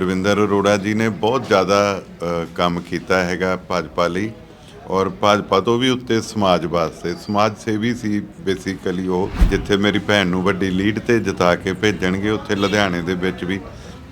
ਰਵਿੰਦਰ ਅਰੋੜਾ ਜੀ ਨੇ ਬਹੁਤ ਜ਼ਿਆਦਾ ਕੰਮ ਕੀਤਾ ਹੈਗਾ ਭਾਜਪਾ ਲਈ ਔਰ ਭਾਜਪਾ ਤੋਂ ਵੀ ਉੱਤੇ ਸਮਾਜ ਵਾਸਤੇ, ਸਮਾਜ ਸੇਵੀ ਸੀ ਬੇਸਿਕਲੀ ਉਹ, ਜਿੱਥੇ ਮੇਰੀ ਭੈਣ ਨੂੰ ਵੱਡੀ ਲੀਡ ਤੇ ਜਿਤਾ ਕੇ ਭੇਜਣਗੇ, ਉੱਥੇ ਲੁਧਿਆਣੇ ਦੇ ਵਿੱਚ ਵੀ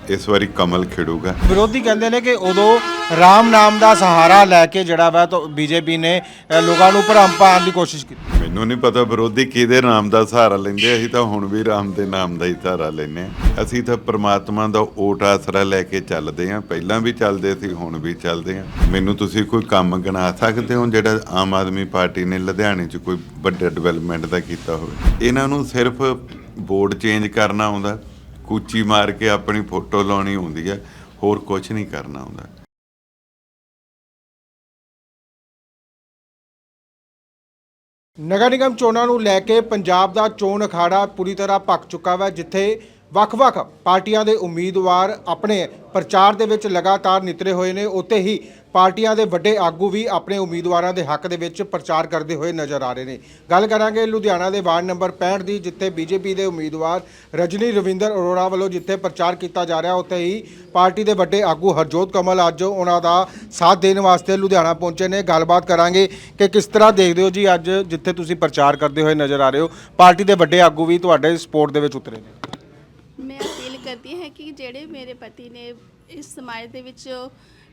ਇਸ ਵਾਰੀ ਕਮਲ ਖਿੜੂਗਾ। ਵਿਰੋਧੀ ਕਹਿੰਦੇ ਨੇ ਕਿ ਉਦੋਂ ਰਾਮ ਨਾਮ ਦਾ ਸਹਾਰਾ ਲੈ ਕੇ ਜਿਹੜਾ ਵਾ ਤਾਂ ਬੀਜੇਪੀ ਨੇ ਲੋਕਾਂ ਨੂੰ ਭਰਮ ਪਾਉਣ ਦੀ ਕੋਸ਼ਿਸ਼ ਕੀਤੀ। ਮੈਨੂੰ ਨਹੀਂ ਪਤਾ ਵਿਰੋਧੀ ਕਿਹਦੇ ਨਾਮ ਦਾ ਸਹਾਰਾ ਲੈਂਦੇ ਅਸੀਂ ਤਾਂ ਹੁਣ ਵੀ ਰਾਮ ਦੇ ਨਾਮ ਦਾ ਹੀ ਸਹਾਰਾ ਲੈਨੇ ਹਾਂ। ਅਸੀਂ ਤਾਂ ਪ੍ਰਮਾਤਮਾ ਦਾ ਓਟ ਆਸਰਾ ਲੈ ਕੇ ਚੱਲਦੇ ਹਾਂ ਪਹਿਲਾਂ ਵੀ ਚੱਲਦੇ ਸੀ, ਹੁਣ ਵੀ ਚੱਲਦੇ ਹਾਂ ਮੈਨੂੰ ਤੁਸੀਂ ਕੋਈ ਕੰਮ ਗਿਣਾ ਸਕਦੇ ਹੋ ਜਿਹੜਾ ਆਮ ਆਦਮੀ ਪਾਰਟੀ ਨੇ ਲੁਧਿਆਣੇ 'ਚ ਕੋਈ ਵੱਡਾ ਡਿਵੈਲਪਮੈਂਟ ਦਾ ਕੀਤਾ ਹੋਵੇ? ਇਹਨਾਂ ਨੂੰ ਸਿਰਫ ਬੋਰਡ ਚੇਂਜ ਕਰਨਾ ਆਉਂਦਾ। ਕੂਚੀ ਮਾਰ ਕੇ ਆਪਣੀ ਫੋਟੋ ਲਾਉਣੀ ਹੁੰਦੀ ਹੈ ਹੋਰ ਕੁਝ ਨਹੀਂ ਕਰਨਾ ਆਉਂਦਾ। ਨਗਰ ਨਿਗਮ ਚੋਣਾਂ ਨੂੰ ਲੈ ਕੇ ਪੰਜਾਬ ਦਾ ਚੋਣ ਅਖਾੜਾ ਪੂਰੀ ਤਰ੍ਹਾਂ ਭੱਕ ਚੁੱਕਾ ਵਾ, ਜਿੱਥੇ ਵੱਖ-ਵੱਖ ਪਾਰਟੀਆਂ ਦੇ ਉਮੀਦਵਾਰ ਆਪਣੇ ਪ੍ਰਚਾਰ ਦੇ ਵਿੱਚ ਲਗਾਤਾਰ ਨਿਤਰੇ ਹੋਏ ਨੇ। ਉੱਥੇ ਹੀ ਪਾਰਟੀਆਂ ਦੇ ਵੱਡੇ ਆਗੂ ਵੀ ਆਪਣੇ ਉਮੀਦਵਾਰਾਂ ਦੇ ਹੱਕ ਦੇ ਵਿੱਚ ਪ੍ਰਚਾਰ ਕਰਦੇ ਹੋਏ ਨਜ਼ਰ ਆ ਰਹੇ ਨੇ। ਗੱਲ ਕਰਾਂਗੇ ਲੁਧਿਆਣਾ ਦੇ ਵਾਰਡ ਨੰਬਰ 65 ਦੀ, ਜਿੱਥੇ ਬੀਜੇਪੀ ਦੇ ਉਮੀਦਵਾਰ ਰਜਨੀ ਰਵਿੰਦਰ ਅਰੋੜਾ ਵੱਲੋਂ ਜਿੱਥੇ ਪ੍ਰਚਾਰ ਕੀਤਾ ਜਾ ਰਿਹਾ, ਉੱਥੇ ਹੀ ਪਾਰਟੀ ਦੇ ਵੱਡੇ ਆਗੂ ਹਰਜੋਤ ਕਮਲ ਅੱਜ ਉਹਨਾਂ ਦਾ ਸਾਥ ਦੇਣ ਵਾਸਤੇ ਲੁਧਿਆਣਾ ਪਹੁੰਚੇ ਨੇ। ਗੱਲਬਾਤ ਕਰਾਂਗੇ ਕਿ ਕਿਸ ਤਰ੍ਹਾਂ ਦੇਖਦੇ ਹੋ ਜੀ ਅੱਜ, ਜਿੱਥੇ ਤੁਸੀਂ ਪ੍ਰਚਾਰ ਕਰਦੇ ਹੋਏ ਨਜ਼ਰ ਆ ਰਹੇ ਹੋ। ਪਾਰਟੀ ਦੇ ਵੱਡੇ ਆਗੂ ਵੀ ਤੁਹਾਡੇ ਸਪੋਰਟ ਦੇ ਵਿੱਚ ਉਤਰੇ ਨੇ। ਅਪੀਲ ਕਰਦੀ ਕਿ ਜਿਹੜੇ ਮੇਰੇ ਪਤੀ ਨੇ ਇਸ ਸਮਾਜ ਦੇ ਵਿੱਚ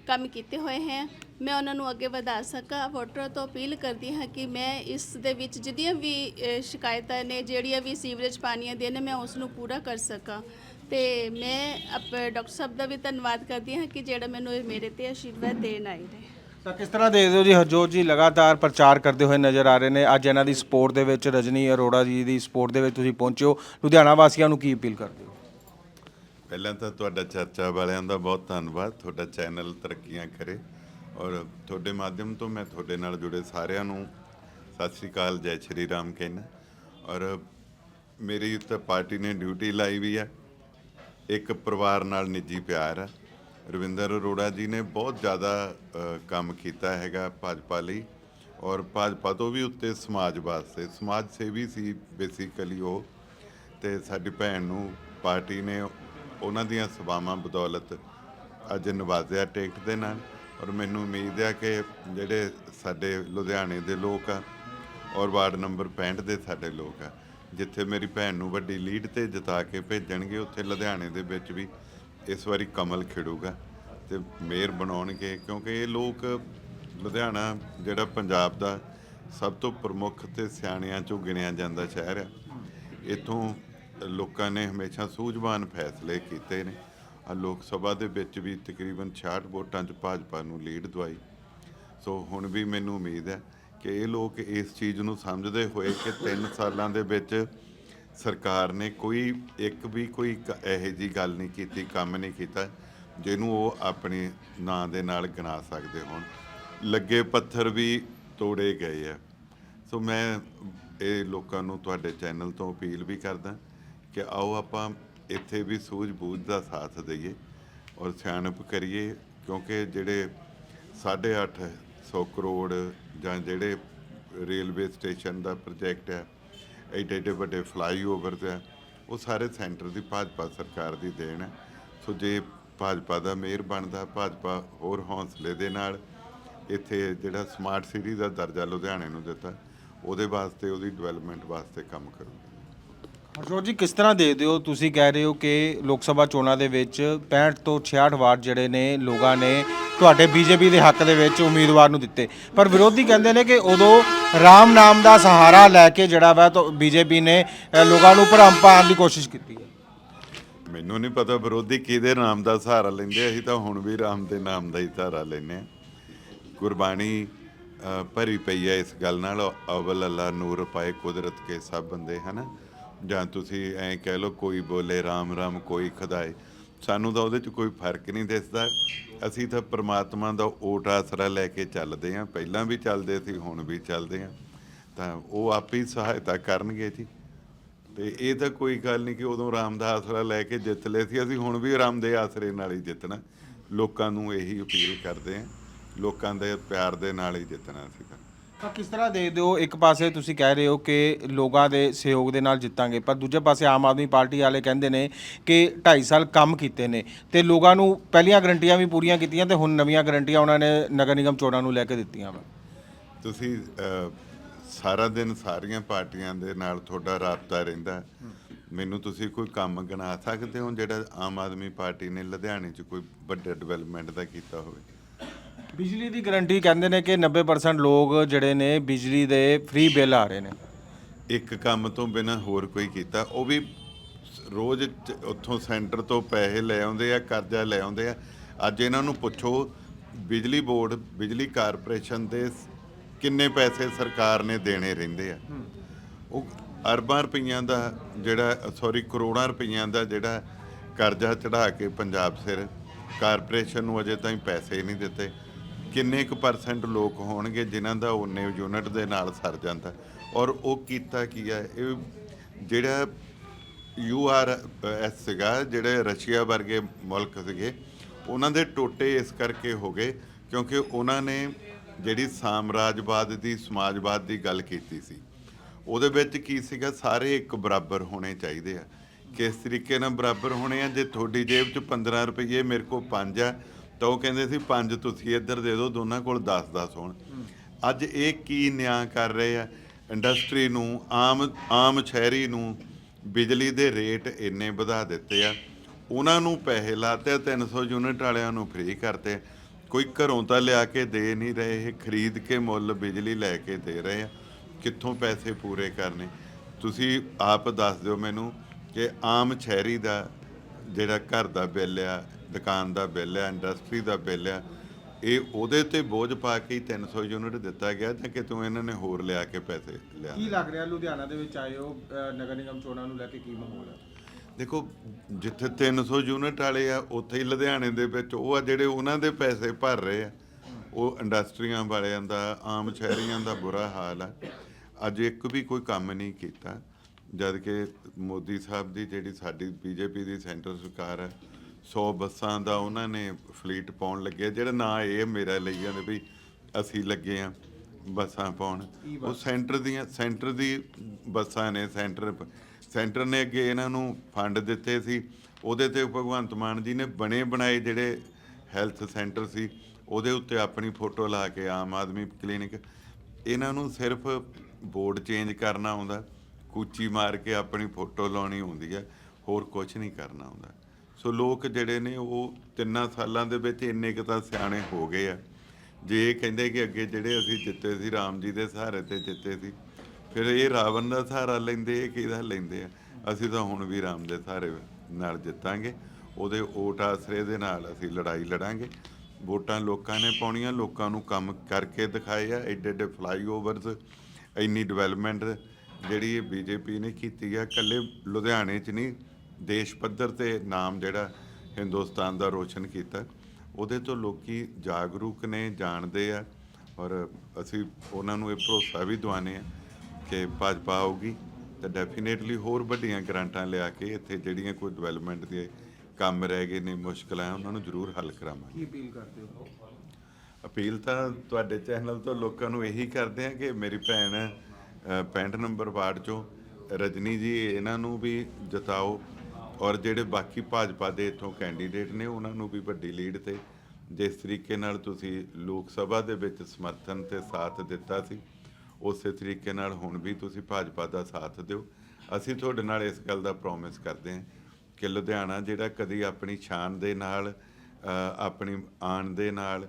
ਕੰਮ ਕੀਤੇ ਹੋਏ ਹੈ, ਮੈਂ ਉਹਨਾਂ ਨੂੰ ਅੱਗੇ ਵਧਾ ਸਕਾਂ। ਵੋਟਰਾਂ ਤੋਂ ਅਪੀਲ ਕਰਦੀ ਹਾਂ ਕਿ ਮੈਂ ਇਸ ਦੇ ਵਿੱਚ ਜਿਹੜੀਆਂ ਵੀ ਸ਼ਿਕਾਇਤਾਂ ਨੇ, ਜਿਹੜੀਆਂ ਵੀ ਸੀਵਰੇਜ ਪਾਣੀਆਂ ਦੇ ਨੇ, ਮੈਂ ਉਸ ਨੂੰ ਪੂਰਾ ਕਰ ਸਕਾਂ। ਤੇ ਮੈਂ ਆਪ ਡਾਕਟਰ ਸਾਹਿਬ ਦਾ ਵੀ ਧੰਨਵਾਦ ਕਰਦੀ ਹਾਂ ਕਿ ਜਿਹੜਾ ਮੈਨੂੰ ਇਹ ਮੇਰੇ ਤੇ ਆਸ਼ੀਰਵਾਦ ਦੇਣ ਆਏ ਨੇ। ਤਾਂ ਕਿਸ ਤਰ੍ਹਾਂ ਦੇਖਦੇ ਹੋ ਜੀ? ਹਰਜੋਤ ਜੀ ਲਗਾਤਾਰ ਪ੍ਰਚਾਰ ਕਰਦੇ ਹੋਏ ਨਜ਼ਰ ਆ ਰਹੇ ਨੇ। ਅੱਜ ਇਹਨਾਂ ਦੀ ਸਪੋਰਟ ਦੇ ਵਿੱਚ ਰਜਨੀ ਅਰੋੜਾ ਜੀ ਦੀ ਸਪੋਰਟ ਦੇ ਵਿੱਚ ਤੁਸੀਂ ਪਹੁੰਚੇ ਹੋ। ਲੁਧਿਆਣਾ ਵਾਸੀਆਂ ਨੂੰ ਕੀ ਅਪੀਲ ਕਰਦੇ ਹੋ? ਪਹਿਲਾਂ ਤਾਂ ਤੁਹਾਡਾ ਚਰਚਾ ਵਾਲਿਆਂ ਦਾ ਬਹੁਤ ਧੰਨਵਾਦ, ਤੁਹਾਡਾ ਚੈਨਲ ਤਰੱਕੀਆਂ ਕਰੇ ਔਰ ਤੁਹਾਡੇ ਮਾਧਿਅਮ ਤੋਂ ਮੈਂ ਤੁਹਾਡੇ ਨਾਲ ਜੁੜੇ ਸਾਰਿਆਂ ਨੂੰ ਸਤਿ ਸ੍ਰੀ ਅਕਾਲ, ਜੈ ਸ਼੍ਰੀ ਰਾਮ ਕਹਿਣਾ ਔਰ ਮੇਰੀ ਉੱਤੇ ਪਾਰਟੀ ਨੇ ਡਿਊਟੀ ਲਾਈ ਵੀ ਆ, ਇੱਕ ਪਰਿਵਾਰ ਨਾਲ ਨਿੱਜੀ ਪਿਆਰ ਆ। ਰਵਿੰਦਰ ਅਰੋੜਾ ਜੀ ਨੇ ਬਹੁਤ ਜ਼ਿਆਦਾ ਕੰਮ ਕੀਤਾ ਹੈਗਾ ਭਾਜਪਾ ਲਈ ਔਰ ਭਾਜਪਾ ਤੋਂ ਵੀ ਉੱਤੇ ਸਮਾਜ ਵਾਸਤੇ, ਸਮਾਜ ਸੇਵੀ ਸੀ ਬੇਸਿਕਲੀ ਉਹ ਤੇ ਸਾਡੀ ਭੈਣ ਨੂੰ ਪਾਰਟੀ ਨੇ ਉਹਨਾਂ ਦੀਆਂ ਸੇਵਾਵਾਂ ਬਦੌਲਤ ਅੱਜ ਨਵਾਜ਼ਿਆ ਟਿਕਟ ਦੇ ਨਾਲ ਔਰ ਮੈਨੂੰ ਉਮੀਦ ਹੈ ਕਿ ਜਿਹੜੇ ਸਾਡੇ ਲੁਧਿਆਣੇ ਦੇ ਲੋਕ ਆ ਔਰ ਵਾਰਡ ਨੰਬਰ 65 ਦੇ ਸਾਡੇ ਲੋਕ ਆ, ਜਿੱਥੇ ਮੇਰੀ ਭੈਣ ਨੂੰ ਵੱਡੀ ਲੀਡ ਤੇ ਜਿਤਾ ਕੇ ਭੇਜਣਗੇ, ਉੱਥੇ ਲੁਧਿਆਣੇ ਦੇ ਵਿੱਚ ਵੀ ਇਸ ਵਾਰੀ ਕਮਲ ਖਿੜੂਗਾ ਤੇ ਮੇਅਰ ਬਣਾਉਣਗੇ, ਕਿਉਂਕਿ ਇਹ ਲੋਕ ਲੁਧਿਆਣਾ, ਜਿਹੜਾ ਪੰਜਾਬ ਦਾ ਸਭ ਤੋਂ ਪ੍ਰਮੁੱਖ ਤੇ ਸਿਆਣਿਆਂ ਚੋਂ ਗਿਣਿਆ ਜਾਂਦਾ ਸ਼ਹਿਰ ਹੈ ਇਥੋਂ ਲੋਕਾਂ ਨੇ ਹਮੇਸ਼ਾ ਸੂਝਵਾਨ ਫੈਸਲੇ ਕੀਤੇ ਨੇ। ਆ ਲੋਕ ਸਭਾ ਦੇ ਵਿੱਚ ਵੀ ਤਕਰੀਬਨ 66 ਵੋਟਾਂ 'ਚ ਭਾਜਪਾ ਨੂੰ ਲੀਡ ਦਵਾਈ। ਸੋ ਹੁਣ ਵੀ ਮੈਨੂੰ ਉਮੀਦ ਹੈ ਕਿ ਇਹ ਲੋਕ ਇਸ ਚੀਜ਼ ਨੂੰ ਸਮਝਦੇ ਹੋਏ ਕਿ 3 ਸਾਲਾਂ ਦੇ ਵਿੱਚ ਸਰਕਾਰ ਨੇ ਕੋਈ ਇੱਕ ਵੀ ਕੋਈ ਕ- ਇਹੋ ਜੀ ਗੱਲ ਨਹੀਂ ਕੀਤੀ, ਕੰਮ ਨਹੀਂ ਕੀਤਾ, ਜਿਹਨੂੰ ਉਹ ਆਪਣੇ ਨਾਂ ਦੇ ਨਾਲ ਗਿਣਾ ਸਕਦੇ ਹੋਣ। ਲੱਗੇ ਪੱਥਰ ਵੀ ਤੋੜੇ ਗਏ ਆ। ਸੋ ਮੈਂ ਇਹ ਲੋਕਾਂ ਨੂੰ ਤੁਹਾਡੇ ਚੈਨਲ ਤੋਂ ਅਪੀਲ ਵੀ ਕਰਦਾ ਕਿ ਆਓ ਆਪਾਂ ਇੱਥੇ ਵੀ ਸੂਝ-ਬੂਝ ਦਾ ਸਾਥ ਦਈਏ ਔਰ ਸਿਆਣਪ ਕਰੀਏ, ਕਿਉਂਕਿ ਜਿਹੜੇ 8.5 ਸੌ ਕਰੋੜ ਜਾਂ ਜਿਹੜੇ ਰੇਲਵੇ ਸਟੇਸ਼ਨ ਦਾ ਪ੍ਰੋਜੈਕਟ ਹੈ, ਐਡੇ ਐਡੇ ਵੱਡੇ ਫਲਾਈਓਵਰ ਤੇ ਉਹ ਸਾਰੇ ਸੈਂਟਰ ਦੀ ਭਾਜਪਾ ਸਰਕਾਰ ਦੀ ਦੇਣ ਹੈ। ਸੋ ਜੇ ਭਾਜਪਾ ਦਾ ਮੇਅਰ ਬਣਦਾ, ਭਾਜਪਾ ਹੋਰ ਹੌਸਲੇ ਦੇ ਨਾਲ ਇੱਥੇ ਜਿਹੜਾ ਸਮਾਰਟ ਸਿਟੀ ਦਾ ਦਰਜਾ ਲੁਧਿਆਣੇ ਨੂੰ ਦਿੱਤਾ, ਉਹਦੇ ਵਾਸਤੇ, ਉਹਦੀ ਡਿਵੈਲਪਮੈਂਟ ਵਾਸਤੇ ਕੰਮ ਕਰੂਗਾ। ਹਰਜੋਤ ਜੀ, ਕਿਸ ਤਰ੍ਹਾਂ ਦੇਖਦੇ ਹੋ? ਤੁਸੀਂ ਕਹਿ ਰਹੇ ਹੋ ਕਿ ਲੋਕ ਸਭਾ ਚੋਣਾਂ ਦੇ ਵਿੱਚ 65 ਤੋਂ 66 ਵਾਰਡ ਜਿਹੜੇ ਨੇ, ਲੋਕਾਂ ਨੇ ਤੁਹਾਡੇ ਬੀਜੇਪੀ ਦੇ ਹੱਕ ਦੇ ਵਿੱਚ ਉਮੀਦਵਾਰ ਨੂੰ ਦਿੱਤੇ। ਪਰ ਵਿਰੋਧੀ ਕਹਿੰਦੇ ਨੇ ਕਿ ਉਦੋਂ ਰਾਮ ਨਾਮ ਦਾ ਸਹਾਰਾ ਲੈ ਕੇ ਜਿਹੜਾ ਵਾ ਤਾਂ ਬੀਜੇਪੀ ਨੇ ਲੋਕਾਂ ਨੂੰ ਭਰਮ ਪਾਉਣ ਦੀ ਕੋਸ਼ਿਸ਼ ਕੀਤੀ ਹੈ। ਮੈਨੂੰ ਨਹੀਂ ਪਤਾ ਵਿਰੋਧੀ ਕਿਹਦੇ ਨਾਮ ਦਾ ਸਹਾਰਾ ਲੈਂਦੇ ਅਸੀਂ ਤਾਂ ਹੁਣ ਵੀ ਰਾਮ ਦੇ ਨਾਮ ਦਾ ਹੀ ਸਹਾਰਾ ਲੈਨੇ ਹਾਂ ਗੁਰਬਾਣੀ ਭਰੀ ਪਈ ਹੈ ਇਸ ਗੱਲ ਨਾਲ। ਅਵਲ ਅੱਲਾ ਨੂਰ ਪਾਏ ਕੁਦਰਤ ਕੇ ਸਭ ਬੰਦੇ, ਹਨਾ? ਜਾਂ ਤੁਸੀਂ ਐਂ ਕਹਿ ਲਓ ਕੋਈ ਬੋਲੇ ਰਾਮ ਰਾਮ, ਕੋਈ ਖੁਦਾਏ, ਸਾਨੂੰ ਤਾਂ ਉਹਦੇ 'ਚ ਕੋਈ ਫ਼ਰਕ ਨਹੀਂ ਦਿਸਦਾ। ਅਸੀਂ ਤਾਂ ਪ੍ਰਮਾਤਮਾ ਦਾ ਓਟ ਆਸਰਾ ਲੈ ਕੇ ਚੱਲਦੇ ਹਾਂ। ਪਹਿਲਾਂ ਵੀ ਚੱਲਦੇ ਸੀ, ਹੁਣ ਵੀ ਚੱਲਦੇ ਹਾਂ। ਤਾਂ ਉਹ ਆਪੇ ਹੀ ਸਹਾਇਤਾ ਕਰਨਗੇ ਜੀ। ਤੇ ਇਹ ਤਾਂ ਕੋਈ ਗੱਲ ਨਹੀਂ ਕਿ ਉਦੋਂ ਰਾਮ ਦਾ ਆਸਰਾ ਲੈ ਕੇ ਜਿੱਤ ਲਏ ਸੀ, ਅਸੀਂ ਹੁਣ ਵੀ ਰਾਮ ਦੇ ਆਸਰੇ ਨਾਲ ਹੀ ਜਿੱਤਣਾ। ਲੋਕਾਂ ਨੂੰ ਇਹੀ ਅਪੀਲ ਕਰਦੇ ਹਾਂ। ਲੋਕਾਂ ਦੇ ਪਿਆਰ ਦੇ ਨਾਲ ਹੀ ਜਿੱਤਣਾ ਸੀ ਤਾਂ ਕਿਸ ਤਰ੍ਹਾਂ ਦੇਖਦੇ ਹੋ? ਇੱਕ ਪਾਸੇ ਤੁਸੀਂ ਕਹਿ ਰਹੇ ਹੋ ਕਿ ਲੋਕਾਂ ਦੇ ਸਹਿਯੋਗ ਦੇ ਨਾਲ ਜਿੱਤਾਂਗੇ, ਪਰ ਦੂਜੇ ਪਾਸੇ ਆਮ ਆਦਮੀ ਪਾਰਟੀ ਵਾਲੇ ਕਹਿੰਦੇ ਨੇ ਕਿ 2.5 ਸਾਲ ਕੰਮ ਕੀਤੇ ਨੇ ਤੇ ਲੋਕਾਂ ਨੂੰ ਪਹਿਲੀਆਂ ਗਰੰਟੀਆਂ ਵੀ ਪੂਰੀਆਂ ਕੀਤੀਆਂ ਤੇ ਹੁਣ ਨਵੀਆਂ ਗਰੰਟੀਆਂ ਉਹਨਾਂ ਨੇ ਨਗਰ ਨਿਗਮ ਚੋਣਾਂ ਨੂੰ ਲੈ ਕੇ ਦਿੱਤੀਆਂ ਵਾ। ਤੁਸੀਂ ਸਾਰਾ ਦਿਨ ਸਾਰੀਆਂ ਪਾਰਟੀਆਂ ਦੇ ਨਾਲ ਤੁਹਾਡਾ ਰਾਬਤਾ ਰਹਿੰਦਾ। ਮੈਨੂੰ ਤੁਸੀਂ ਕੋਈ ਕੰਮ ਗਿਣਾ ਸਕਦੇ ਹੋ ਜਿਹੜਾ ਆਮ ਆਦਮੀ ਪਾਰਟੀ ਨੇ ਲੁਧਿਆਣੇ 'ਚ ਕੋਈ ਵੱਡੇ ਡਿਵੈਲਪਮੈਂਟ ਦਾ ਕੀਤਾ ਹੋਵੇ? ਬਿਜਲੀ ਦੀ ਗਰੰਟੀ ਕਹਿੰਦੇ ਨੇ ਕਿ 90% ਲੋਕ ਜਿਹੜੇ ਨੇ ਬਿਜਲੀ ਦੇ ਫ੍ਰੀ ਬਿੱਲ ਆ ਰਹੇ ਨੇ। ਇੱਕ ਕੰਮ ਤੋਂ ਬਿਨਾ ਹੋਰ ਕੋਈ ਕੀਤਾ ਉਹ ਵੀ ਰੋਜ਼ ਚ- ਉੱਥੋਂ ਸੈਂਟਰ ਤੋਂ ਪੈਸੇ ਲੈ ਆਉਂਦੇ ਆ ਕਰਜ਼ਾ ਲੈ ਆਉਂਦੇ ਆ। ਅੱਜ ਇਹਨਾਂ ਨੂੰ ਪੁੱਛੋ ਬਿਜਲੀ ਬੋਰਡ ਬਿਜਲੀ ਕਾਰਪੋਰੇਸ਼ਨ ਦੇ ਸ- ਕਿੰਨੇ ਪੈਸੇ ਸਰਕਾਰ ਨੇ ਦੇਣੇ ਰਹਿੰਦੇ ਆ? ਉਹ ਅਰਬਾਂ ਰੁਪਈਆਂ ਦਾ ਜਿਹੜਾ ਸੌਰੀ ਕਰੋੜਾਂ ਰੁਪਈਆਂ ਦਾ ਜਿਹੜਾ ਕਰਜ਼ਾ ਚੜਾ ਕੇ ਪੰਜਾਬ ਸਿਰ ਕਾਰਪੋਰੇਸ਼ਨ ਨੂੰ ਅਜੇ ਤਾਈਂ ਪੈਸੇ ਨਹੀਂ ਦਿੱਤੇ। ਕਿੰਨੇ ਕੁ ਪਰਸੈਂਟ ਲੋਕ ਹੋਣਗੇ ਜਿਨ੍ਹਾਂ ਦਾ ਉਹਨੇ ਯੂਨਿਟ ਦੇ ਨਾਲ ਸਰ ਜਾਂਦਾ? ਔਰ ਉਹ ਕੀਤਾ ਕੀ ਹੈ? ਇਹ ਜਿਹੜਾ ਯੂ ਆਰ ਐਸ ਸੀਗਾ, ਜਿਹੜੇ ਰਸ਼ੀਆ ਵਰਗੇ ਮੁਲਕ ਸੀਗੇ, ਉਹਨਾਂ ਦੇ ਟੋਟੇ ਇਸ ਕਰਕੇ ਹੋ ਗਏ ਕਿਉਂਕਿ ਉਹਨਾਂ ਨੇ ਜਿਹੜੀ ਸਾਮਰਾਜਵਾਦ ਦੀ, ਸਮਾਜਵਾਦ ਦੀ ਗੱਲ ਕੀਤੀ ਸੀ। ਉਹਦੇ ਵਿੱਚ ਕੀ ਸੀਗਾ? ਸਾਰੇ ਇੱਕ ਬਰਾਬਰ ਹੋਣੇ ਚਾਹੀਦੇ ਆ। ਕਿਸ ਤਰੀਕੇ ਨਾਲ ਬਰਾਬਰ ਹੋਣੇ ਆ? ਜੇ ਤੁਹਾਡੀ ਜੇਬ 'ਚ 15 ਰੁਪਏ ਮੇਰੇ ਕੋਲ 5 ਆ ਤਾਂ ਉਹ ਕਹਿੰਦੇ ਸੀ, ਪੰਜ ਤੁਸੀਂ ਇੱਧਰ ਦੇ ਦਿਓ, ਦੋਨਾਂ ਕੋਲ 10 10 ਹੋਣ। ਅੱਜ ਇਹ ਕੀ ਨਿਆਂ ਕਰ ਰਹੇ ਆ? ਇੰਡਸਟਰੀ ਨੂੰ, ਆਮ ਆਮ ਸ਼ਹਿਰੀ ਨੂੰ ਬਿਜਲੀ ਦੇ ਰੇਟ ਇੰਨੇ ਵਧਾ ਦਿੱਤੇ ਆ। ਉਹਨਾਂ ਨੂੰ ਪੈਸੇ ਲਾਤੇ 300 ਯੂਨਿਟ ਵਾਲਿਆਂ ਨੂੰ ਫ੍ਰੀ ਕਰਤੇ। ਕੋਈ ਘਰੋਂ ਤਾਂ ਲਿਆ ਕੇ ਦੇ ਨਹੀਂ ਰਹੇ, ਇਹ ਖਰੀਦ ਕੇ ਮੁੱਲ ਬਿਜਲੀ ਲੈ ਕੇ ਦੇ ਰਹੇ ਆ। ਕਿੱਥੋਂ ਪੈਸੇ ਪੂਰੇ ਕਰਨੇ? ਤੁਸੀਂ ਆਪ ਦੱਸ ਦਿਓ ਮੈਨੂੰ ਕਿ ਆਮ ਸ਼ਹਿਰੀ ਦਾ ਜਿਹੜਾ ਘਰ ਦਾ ਬਿੱਲ ਆ ਦੁਕਾਨ ਦਾ ਬਿੱਲ ਆ ਇੰਡਸਟਰੀ ਦਾ ਬਿੱਲ ਆ ਇਹ ਉਹਦੇ ਤੇ ਬੋਝ ਪਾ ਕੇ ਹੀ 300 ਯੂਨਿਟ ਦਿੱਤਾ ਗਿਆ ਜਾਂ ਕਿਤੋਂ ਇਹਨਾਂ ਨੇ ਹੋਰ ਲਿਆ ਕੇ ਪੈਸੇ ਲਿਆ। ਕੀ ਲੱਗ ਰਿਹਾ ਲੁਧਿਆਣਾ ਦੇ ਵਿੱਚ ਆਏ ਹੋ ਅ, ਨਗਰ ਨਿਗਮ ਚੋਣਾਂ ਨੂੰ ਲੈ ਕੇ ਕੀ ਮਾਹੌਲ ਹੈ? ਦੇਖੋ ਜਿੱਥੇ 300 ਯੂਨਿਟ ਵਾਲੇ ਆ ਉੱਥੇ ਹੀ ਲੁਧਿਆਣੇ ਦੇ ਵਿੱਚ ਉਹ ਆ ਜਿਹੜੇ ਉਹਨਾਂ ਦੇ ਪੈਸੇ ਭਰ ਰਹੇ ਆ। ਉਹ ਇੰਡਸਟਰੀਆਂ ਵਾਲਿਆਂ ਦਾ ਆਮ ਸ਼ਹਿਰੀਆਂ ਦਾ ਬੁਰਾ ਹਾਲ ਆ। ਅੱਜ ਇੱਕ ਵੀ ਕੋਈ ਕੰਮ ਨਹੀਂ ਕੀਤਾ ਜਦ ਕਿ ਮੋਦੀ ਸਾਹਿਬ ਦੀ ਜਿਹੜੀ ਸਾਡੀ ਬੀਜੇਪੀ ਦੀ ਸੈਂਟਰ ਸਰਕਾਰ ਹੈ 100 ਬੱਸਾਂ ਦਾ ਉਹਨਾਂ ਨੇ ਫਲੀਟ ਪਾਉਣ ਲੱਗੇ ਜਿਹੜਾ ਨਾ ਇਹ ਮੇਰਾ ਲਈ ਜਾਂਦੇ ਵੀ ਅਸੀਂ ਲੱਗੇ ਆ ਬੱਸਾਂ ਪਾਉਣ। ਉਹ ਸੈਂਟਰ ਦੀਆਂ ਸੈਂਟਰ ਦੀ ਬੱਸਾਂ ਨੇ ਸੈਂਟਰ ਸੈਂਟਰ ਨੇ ਅੱਗੇ ਇਹਨਾਂ ਨੂੰ ਫੰਡ ਦਿੱਤੇ ਸੀ। ਉਹਦੇ ਤੇ ਭਗਵੰਤ ਮਾਨ ਜੀ ਨੇ ਬਣੇ ਬਣਾਏ ਜਿਹੜੇ ਹੈਲਥ ਸੈਂਟਰ ਸੀ ਉਹਦੇ ਉੱਤੇ ਆਪਣੀ ਫੋਟੋ ਲਾ ਕੇ ਆਮ ਆਦਮੀ ਕਲੀਨਿਕ। ਇਹਨਾਂ ਨੂੰ ਸਿਰਫ ਬੋਰਡ ਚੇਂਜ ਕਰਨਾ ਆਉਂਦਾ ਕੂਚੀ ਮਾਰ ਕੇ ਆਪਣੀ ਫੋਟੋ ਲਾਉਣੀ ਹੁੰਦੀ ਹੈ ਹੋਰ ਕੁਝ ਨਹੀਂ ਕਰਨਾ ਆਉਂਦਾ। ਸੋ ਲੋਕ ਜਿਹੜੇ ਨੇ ਉਹ ਤਿੰਨਾਂ ਸਾਲਾਂ ਦੇ ਵਿੱਚ ਇੰਨੇ ਕੁ ਤਾਂ ਸਿਆਣੇ ਹੋ ਗਏ ਆ। ਜੇ ਇਹ ਕਹਿੰਦੇ ਕਿ ਅੱਗੇ ਜਿਹੜੇ ਅਸੀਂ ਜਿੱਤੇ ਸੀ, ਰਾਮ ਜੀ ਦੇ ਸਹਾਰੇ ਤੇ ਜਿੱਤੇ ਸੀ, ਫਿਰ ਇਹ ਰਾਵਣ ਦਾ ਸਹਾਰਾ ਲੈਂਦੇ, ਇਹ ਕਿਹਦਾ ਲੈਂਦੇ ਆ? ਅਸੀਂ ਤਾਂ ਹੁਣ ਵੀ ਰਾਮ ਦੇ ਸਹਾਰੇ ਨਾਲ ਜਿੱਤਾਂਗੇ। ਉਹਦੇ ਓਟ ਆਸਰੇ ਦੇ ਨਾਲ ਅਸੀਂ ਲੜਾਈ ਲੜਾਂਗੇ। ਵੋਟਾਂ ਲੋਕਾਂ ਨੇ ਪਾਉਣੀਆਂ, ਲੋਕਾਂ ਨੂੰ ਕੰਮ ਕਰਕੇ ਦਿਖਾਏ ਆ। ਐਡੇ ਐਡੇ ਫਲਾਈਓਵਰਸ ਇੰਨੀ ਡਿਵੈਲਪਮੈਂਟ ਜਿਹੜੀ ਇਹ ਬੀਜੇਪੀ ਨੇ ਕੀਤੀ ਆ। ਇਕੱਲੇ ਲੁਧਿਆਣੇ 'ਚ ਨਹੀਂ ਦੇਸ਼ ਪੱਧਰ ਤੇ ਨਾਮ ਜਿਹੜਾ ਹਿੰਦੁਸਤਾਨ ਦਾ ਰੋਸ਼ਨ ਕੀਤਾ। ਉਹਦੇ ਤੋਂ ਲੋਕੀ ਜਾਗਰੂਕ ਨੇ ਜਾਣਦੇ ਆ ਔਰ ਅਸੀਂ ਉਹਨਾਂ ਨੂੰ ਇਹ ਭਰੋਸਾ ਵੀ ਦਿਵਾਉਂਦੇ ਆ ਕਿ ਭਾਜਪਾ ਆਊਗੀ ਤਾਂ ਡੈਫੀਨੇਟਲੀ ਹੋਰ ਵੱਡੀਆਂ ਗ੍ਰਾਂਟਾਂ ਲਿਆ ਕੇ ਇੱਥੇ ਜਿਹੜੀਆਂ ਕੋਈ ਡਿਵੈਲਪਮੈਂਟ ਦੇ ਕੰਮ ਰਹਿ ਗਏ ਨੇ ਮੁਸ਼ਕਲਾਂ ਉਹਨਾਂ ਨੂੰ ਜ਼ਰੂਰ ਹੱਲ ਕਰਾਵਾਂਗੇ। ਕੀ ਅਪੀਲ ਕਰਦੇ ਹੋ? ਅਪੀਲ ਤਾਂ ਤੁਹਾਡੇ ਚੈਨਲ ਤੋਂ ਲੋਕਾਂ ਨੂੰ ਇਹੀ ਕਰਦੇ ਆ ਕਿ ਮੇਰੀ ਭੈਣ ਅ, 65 ਨੰਬਰ ਵਾਰਡ ਚੋਂ ਰਜਨੀ ਜੀ ਇਹਨਾਂ ਨੂੰ ਵੀ ਜਿਤਾਓ। ਔਰ ਜਿਹੜੇ ਬਾਕੀ ਭਾਜਪਾ ਦੇ ਇਥੋਂ ਕੈਂਡੀਡੇਟ ਨੇ, ਉਹਨਾਂ ਨੂੰ ਵੀ ਵੱਡੀ ਲੀਡ ਤੇ। ਜਿਸ ਤਰੀਕੇ ਨਾਲ ਤੁਸੀਂ ਲੋਕ ਸਭਾ ਦੇ ਵਿੱਚ ਸਮਰਥਨ ਤੇ ਸਾਥ ਦਿੱਤਾ ਸੀ, ਉਸੇ ਤਰੀਕੇ ਨਾਲ ਹੁਣ ਵੀ ਤੁਸੀਂ ਭਾਜਪਾ ਦਾ ਸਾਥ ਦਿਓ। ਅਸੀਂ ਤੁਹਾਡੇ ਨਾਲ ਇਸ ਗੱਲ ਦਾ ਪ੍ਰੋਮਿਸ ਕਰਦੇ ਹਾਂ ਕਿ ਲੁਧਿਆਣਾ ਜਿਹੜਾ ਕਦੀ ਆਪਣੀ ਸ਼ਾਨ ਦੇ ਨਾਲ ਆਪਣੀ ਆਣ ਦੇ ਨਾਲ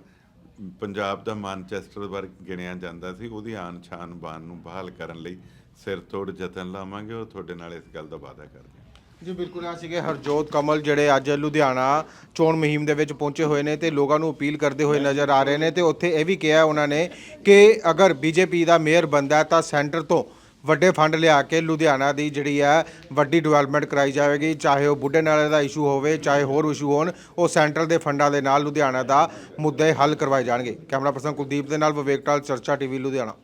ਪੰਜਾਬ ਦਾ ਮਾਨਚੈਸਟਰ ਵਰਗ ਗਿਣਿਆ ਜਾਂਦਾ ਸੀ, ਉਹਦੀ ਆਨ ਸ਼ਾਨ ਬਾਨ ਨੂੰ ਬਹਾਲ ਕਰਨ ਲਈ ਸਿਰ ਤੋੜ ਯਤਨ ਲਾਵਾਂਗੇ ਔਰ ਤੁਹਾਡੇ ਨਾਲ ਇਸ ਗੱਲ ਦਾ ਵਾਅਦਾ ਕਰਦੇ ਜੀ, ਬਿਲਕੁਲ ਆ ਸੀਗੇ ਹਰਜੋਤ, ਕਮਲ ਜਿਹੜੇ ਅੱਜ ਲੁਧਿਆਣਾ ਚੋਣ ਮੁਹਿੰਮ ਦੇ ਵਿੱਚ ਪਹੁੰਚੇ ਹੋਏ ਨੇ ਤੇ ਲੋਕਾਂ ਨੂੰ ਅਪੀਲ ਕਰਦੇ ਹੋਏ ਨਜ਼ਰ ਆ ਰਹੇ ਨੇ ਤੇ ਉੱਥੇ ਇਹ ਵੀ ਕਿਹਾ ਉਹਨਾਂ ਨੇ ਕਿ ਅਗਰ ਬੀਜੇਪੀ ਦਾ ਮੇਅਰ ਬੰਦਾ ਤਾਂ ਸੈਂਟਰ ਤੋਂ ਵੱਡੇ ਫੰਡ ਲਿਆ ਕੇ ਲੁਧਿਆਣਾ ਦੀ ਜਿਹੜੀ ਹੈ ਵੱਡੀ ਡਿਵੈਲਪਮੈਂਟ ਕਰਾਈ ਜਾਵੇਗੀ, ਚਾਹੇ ਉਹ ਬੁੱਢੇ ਨਾਲੇ ਦਾ ਇਸ਼ੂ ਹੋਵੇ, ਚਾਹੇ ਹੋਰ ਇਸ਼ੂ ਹੋਣ, ਉਹ ਸੈਂਟਰ ਦੇ ਫੰਡਾਂ ਦੇ ਨਾਲ ਲੁਧਿਆਣਾ ਦਾ ਮੁੱਦੇ ਹੱਲ ਕਰਵਾਏ ਜਾਣਗੇ। ਕੈਮਰਾ ਪਰਸਨ ਕੁਲਦੀਪ ਦੇ ਨਾਲ ਵਿਵੇਕਟਾਲ ਚਰਚਾ ਟੀਵੀ, ਲੁਧਿਆਣਾ।